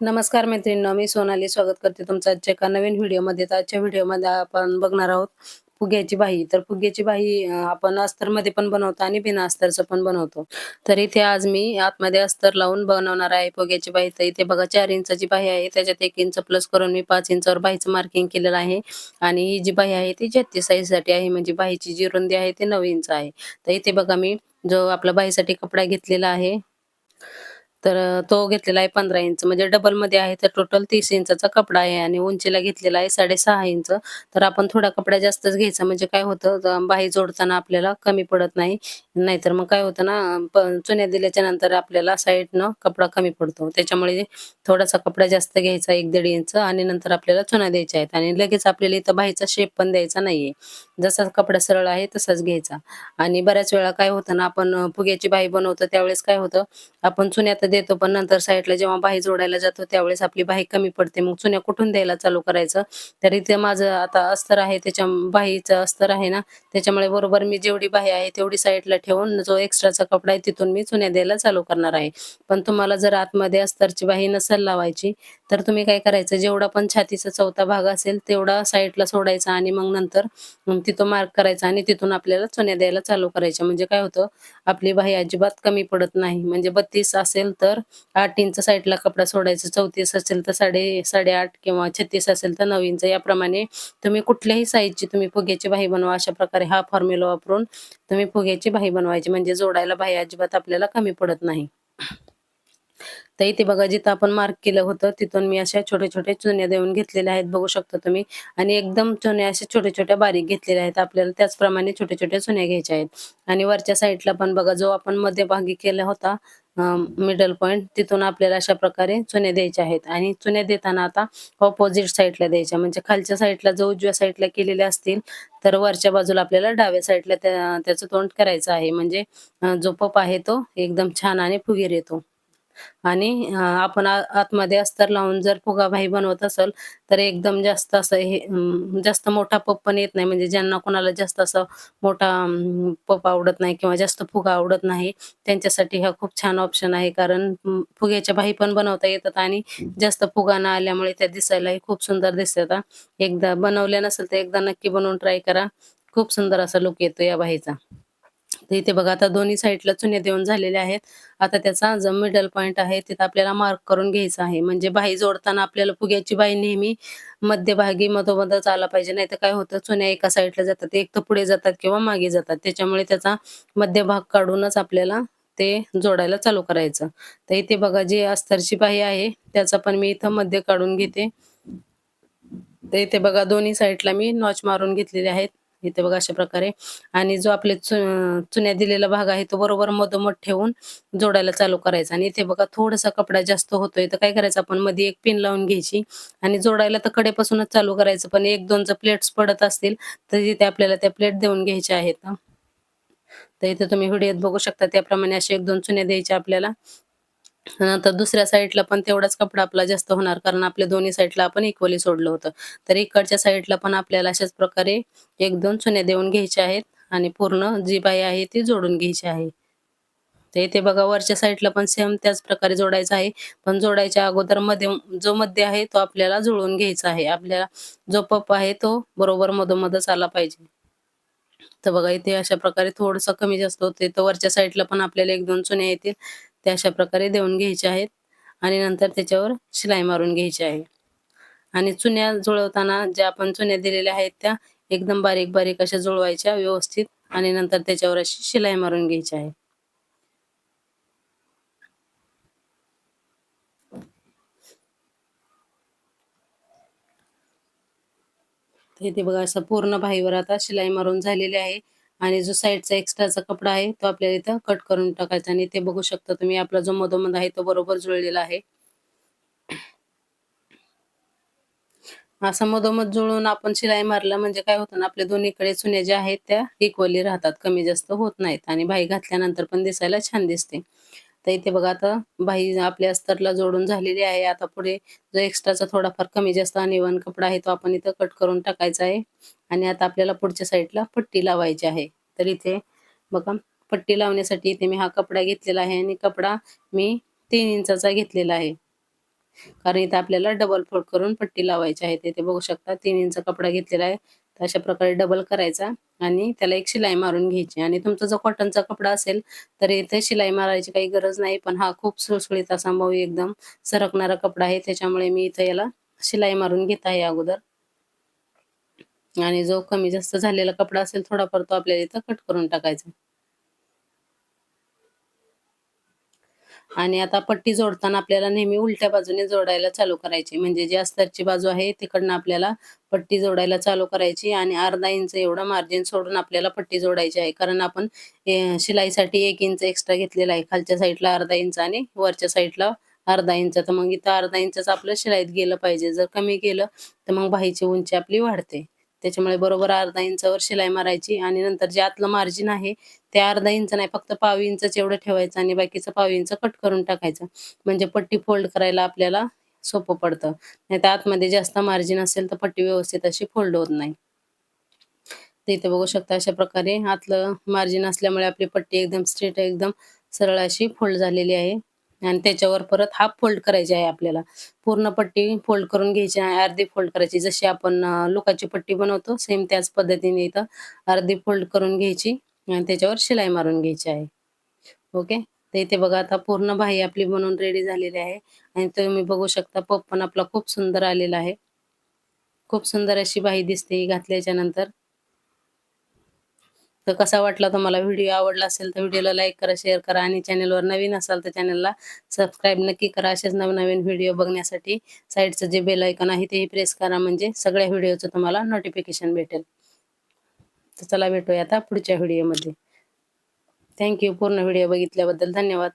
नमस्कार मैत्रिणींनो मी सोनाली स्वागत करते तुमचं आजच्या एका नवीन व्हिडिओमध्ये. तर आजच्या व्हिडिओमध्ये आपण बघणार आहोत फुग्याची बाही तर फुग्याची बाही आपण अस्तरमध्ये पण बनवतो आणि बिना अस्तरचं पण बनवतो. तर इथे आज मी आतमध्ये अस्तर लावून बनवणार आहे फुग्याची बाही तर इथे बघा चार इंचाची बाही आहे. त्याच्यात एक इंच प्लस करून मी पाच इंचावर बाहीचं मार्किंग केलेलं आहे. आणि ही जी बाही आहे ती छत्तीस साईजसाठी आहे. म्हणजे बाहीची जी रुंदी आहे ती नऊ इंच आहे. तर इथे बघा मी जो आपला बाहीसाठी कपडा घेतलेला आहे तर तो घेतलेला आहे पंधरा इंच. म्हणजे डबलमध्ये आहे तर टोटल तीस इंचा कपडा आहे आणि उंचीला घेतलेला आहे साडेसहा इंच. तर आपण थोडा कपडा जास्तच घ्यायचा. म्हणजे काय होतं बाही जोडताना आपल्याला कमी पडत नाही. नाहीतर मग काय होतं ना चुन्या दिल्याच्या नंतर आपल्याला साईडनं कपडा कमी पडतो. त्याच्यामुळे थोडासा कपडा जास्त घ्यायचा एक दीड इंच. आणि नंतर आपल्याला चुन्या द्यायच्या आहेत. आणि लगेच आपल्याला इथं बाहीचा शेप पण द्यायचा नाहीये. जसा कपडा सरळ आहे तसाच घ्यायचा. आणि बऱ्याच वेळा काय होतं ना आपण फुग्याची बाही बनवतो त्यावेळेस काय होतं आपण चुन्यात देतो पण नंतर साईडला जेव्हा बाही जोडायला जातो त्यावेळेस आपली बाही कमी पडते. मग चुन्या कुठून द्यायला चालू करायचं? तर इथे माझं आता अस्तर आहे त्याच्या बाहीचं अस्तर आहे ना त्याच्यामुळे बरोबर मी जेवढी बाही आहे तेवढी साईडला ठेवून जो एक्स्ट्राचा कपडा आहे तिथून मी चुन्या द्यायला चालू करणार आहे. पण तुम्हाला जर आतमध्ये अस्तरची बाही नसेल लावायची तर तुम्ही काय करायचं जेवढा पण छातीचा चौथा भाग असेल तेवढा साईडला सोडायचा आणि मग नंतर तिथं मार्क करायचा आणि तिथून आपल्याला चुन्या द्यायला चालू करायच्या. म्हणजे काय होतं आपली बाही अजिबात कमी पडत नाही. म्हणजे बत्तीस असेल तर आठ इंच साईडला कपडा सोडायचा चौतीस असेल तर साडे साडेआठ किंवा छत्तीस असेल तर नऊ इंच. याप्रमाणे तुम्ही कुठल्याही साईजची तुम्ही फुग्याची बाही बनवा. अशा प्रकारे हा फॉर्म्युला वापरून तुम्ही फुग्याची बाही बनवायची. म्हणजे जोडायला बाही अजिबात आपल्याला कमी पडत नाही. तर इथे बघा जिथं आपण मार्क केलं होतं तिथून मी अशा छोट्या छोट्या चुन्या देऊन घेतलेल्या आहेत बघू शकता तुम्ही. आणि एकदम चुन्या अशा छोट्या छोट्या बारीक घेतलेल्या आहेत. आपल्याला त्याचप्रमाणे छोट्या छोट्या चुन्या घ्यायच्या आहेत. आणि वरच्या साईडला पण बघा जो आपण मध्यभागी केला होता मिडल पॉइंट तिथून आपल्याला अशा प्रकारे चुन्या द्यायच्या आहेत. आणि चुन्या देताना आता ऑपोजिट साईडला द्यायच्या. म्हणजे खालच्या साईडला जो उजव्या साईडला केलेल्या असतील तर वरच्या बाजूला आपल्याला डाव्या साईडला त्याचं तोंड करायचं आहे. म्हणजे जो पप आहे तो एकदम छान आणि फुगीर येतो. आणि आपण आतमध्ये अस्तर लावून जर फुगा भाई बनवत असेल तर एकदम जास्त असं हे जास्त मोठा पप पण येत नाही. म्हणजे ज्यांना कोणाला जास्त असं मोठा पप आवडत नाही किंवा जास्त फुगा आवडत नाही त्यांच्यासाठी हा खूप छान ऑप्शन आहे. कारण फुग्याच्या भाई पण बनवता येतात आणि जास्त फुगा न आल्यामुळे त्या दिसायलाही खूप सुंदर दिसतात एकदा बनवल्या नसेल तर एकदा नक्की बनवून ट्राय करा. खूप सुंदर असा लुक येतो या बाहीचा तर इथे बघा आता दोन्ही साईडला चुन्या देऊन झालेले आहेत. आता त्याचा जो मिडल पॉईंट आहे तिथं आपल्याला मार्क करून घ्यायचा आहे. म्हणजे बाही जोडताना आपल्याला फुग्याची बाई नेहमी मध्यभागी मधोमधच आला पाहिजे. नाही तर काय होतं चुन्या एका साईडला जातात एक तर पुढे जातात किंवा मागे जातात. त्याच्यामुळे त्याचा मध्यभाग काढूनच आपल्याला ते जोडायला चालू करायचं. तर इथे बघा जी अस्तरची बाही आहे त्याचा पण मी इथं मध्य काढून घेते. तर इथे बघा दोन्ही साईडला मी नॉच मारून घेतलेले आहेत. इथे बघा अशा प्रकारे. आणि जो आपले चु- चुन्या दिलेला भाग आहे तो बरोबर मधोमध ठेवून जोडायला चालू करायचा. आणि इथे बघा थोडासा कपडा जास्त होतोय तर काय करायचं आपण मध्ये एक पिन लावून घ्यायची. आणि जोडायला तर कडेपासूनच चालू करायचं पण एक दोन जर प्लेट्स पडत असतील तर तिथे आपल्याला त्या प्लेट देऊन घ्यायच्या आहेत. तर इथे तुम्ही व्हिडिओत बघू शकता त्याप्रमाणे असे एक दोन चुन्या द्यायच्या आपल्याला. नंतर दुसऱ्या साईडला पण तेवढाच कपडा आपला जास्त होणार कारण आपल्या दोन्ही साईडला आपण इक्वली सोडलं होतं. तर इकडच्या साईडला पण आपल्याला अशाच प्रकारे एक दोन चुन्या देऊन घ्यायच्या आहेत आणि पूर्ण जी बाई आहे ती जोडून घ्यायची आहे. तर इथे बघा वरच्या साईडला पण सेम त्याच प्रकारे जोडायचं आहे. पण जोडायच्या अगोदरमध्ये जो मध्ये आहे तो आपल्याला जुळवून घ्यायचा आहे. आपल्याला जो पप आहे तो बरोबर मधोमधच आला पाहिजे. तर बघा इथे अशा प्रकारे थोडंसं कमी जास्त होते तर वरच्या साईडला पण आपल्याला एक दोन चुन्या येतील. ते अशा प्रकारे देऊन घ्यायचे आहेत. आणि नंतर त्याच्यावर शिलाई मारून घ्यायची आहे. आणि चुन्या जुळवताना ज्या आपण चुन्या दिलेल्या आहेत त्या एकदम बारीक बारीक अशा जुळवायच्या व्यवस्थित. आणि नंतर त्याच्यावर अशी शिलाई मारून घ्यायची आहे. इथे बघा असं पूर्ण भाईवर आता शिलाई मारून झालेली आहे. आणि जो साईडचा एक्स्ट्राचा कपडा आहे तो आपल्याला इथं कट करून टाकायचा आणि ते बघू शकता तुम्ही आपला जो मधोमध आहे तो बरोबर जुळलेला आहे. असं मधोमध जुळून आपण शिलाई मारला म्हणजे काय होतं ना आपल्या दोन्हीकडे चुन्या ज्या आहेत त्या इक्वली राहतात कमी जास्त होत नाहीत आणि भाई घातल्यानंतर पण दिसायला छान दिसते. तर इथे बघा आता बाही आपल्या अस्तरला जोडून झालेली आहे. आता पुढे जो एक्स्ट्राचा थोडाफार कमी जास्त अनिवन कपडा आहे तो आपण इथं कट करून टाकायचा आहे. आणि आता आपल्याला पुढच्या साईडला पट्टी लावायची आहे. तर इथे बघा पट्टी लावण्यासाठी इथे मी हा कपडा घेतलेला आहे आणि कपडा मी तीन इंचाचा घेतलेला आहे. कारण इथे आपल्याला डबल फोल्ड करून पट्टी लावायची आहे. ते बघू शकता तीन इंच कपडा घेतलेला आहे. तर अशा प्रकारे डबल करायचा आणि त्याला एक शिलाई मारून घ्यायची. आणि तुमचा जर कॉटनचा कपडा असेल तर इथे शिलाई मारायची काही गरज नाही पण हा खूप सुळसुळीत असा मऊ एकदम सरकणारा कपडा आहे. त्याच्यामुळे मी इथं याला शिलाई मारून घेत आहे अगोदर. आणि जो कमी जास्त झालेला कपडा असेल थोडाफार तो आपल्याला इथं कट करून टाकायचा. आणि आता पट्टी जोडताना आपल्याला नेहमी उलट्या बाजूने जोडायला चालू करायची. म्हणजे जी अस्तरची बाजू आहे तिकडनं आपल्याला पट्टी जोडायला चालू करायची आणि अर्धा इंच एवढं मार्जिन सोडून आपल्याला पट्टी जोडायची आहे. कारण आपण शिलाईसाठी एक इंच एक्स्ट्रा घेतलेला आहे. खालच्या साईडला अर्धा इंच आणि वरच्या साईडला अर्धा इंच. तर मग इथं अर्धा इंचच आपलं शिलाईत गेलं पाहिजे. जर कमी गेलं तर मग बाहीची उंची आपली वाढते. त्याच्यामुळे बरोबर अर्धा इंचावर शिलाई मारायची आणि नंतर जे आतलं मार्जिन आहे ते अर्धा इंच नाही फक्त पाव इंचच एवढं ठेवायचं आणि बाकीचं पाव इंच कट करून टाकायचं. म्हणजे पट्टी फोल्ड करायला आपल्याला सोपं पडतं. नाही तर आतमध्ये जास्त मार्जिन असेल तर पट्टी व्यवस्थित अशी फोल्ड होत नाही. ते इथे बघू शकता अशा प्रकारे आतलं मार्जिन असल्यामुळे आपली पट्टी एकदम स्ट्रेट एकदम सरळ अशी फोल्ड झालेली आहे. आणि त्याच्यावर परत हाफ फोल्ड करायची आहे आपल्याला. पूर्ण पट्टी फोल्ड करून घ्यायची आहे अर्धी फोल्ड करायची. जशी आपण लुकाची लोकाची पट्टी बनवतो सेम त्याच पद्धतीने इथं अर्धी फोल्ड करून घ्यायची आणि त्याच्यावर शिलाई मारून घ्यायची आहे. ओके? तर इथे बघा आता पूर्ण बाही आपली बनवून रेडी झालेली आहे. आणि तुम्ही बघू शकता पप पण आपला खूप सुंदर आलेला आहे. खूप सुंदर अशी बाही दिसते घातल्याच्या नंतर. तर कसा वाटला तुम्हाला व्हिडिओ? आवडला असेल तर व्हिडिओला लाईक करा शेअर करा आणि चॅनलवर नवीन असाल तर चॅनलला सबस्क्राईब नक्की करा. असेच नवनवीन व्हिडिओ बघण्यासाठी साईडचं जे बेल ऐकन आहे तेही प्रेस करा. म्हणजे सगळ्या व्हिडिओचं तुम्हाला नोटिफिकेशन भेटेल. तर चला भेटूया आता पुढच्या व्हिडिओमध्ये. थँक्यू पूर्ण व्हिडिओ बघितल्याबद्दल धन्यवाद.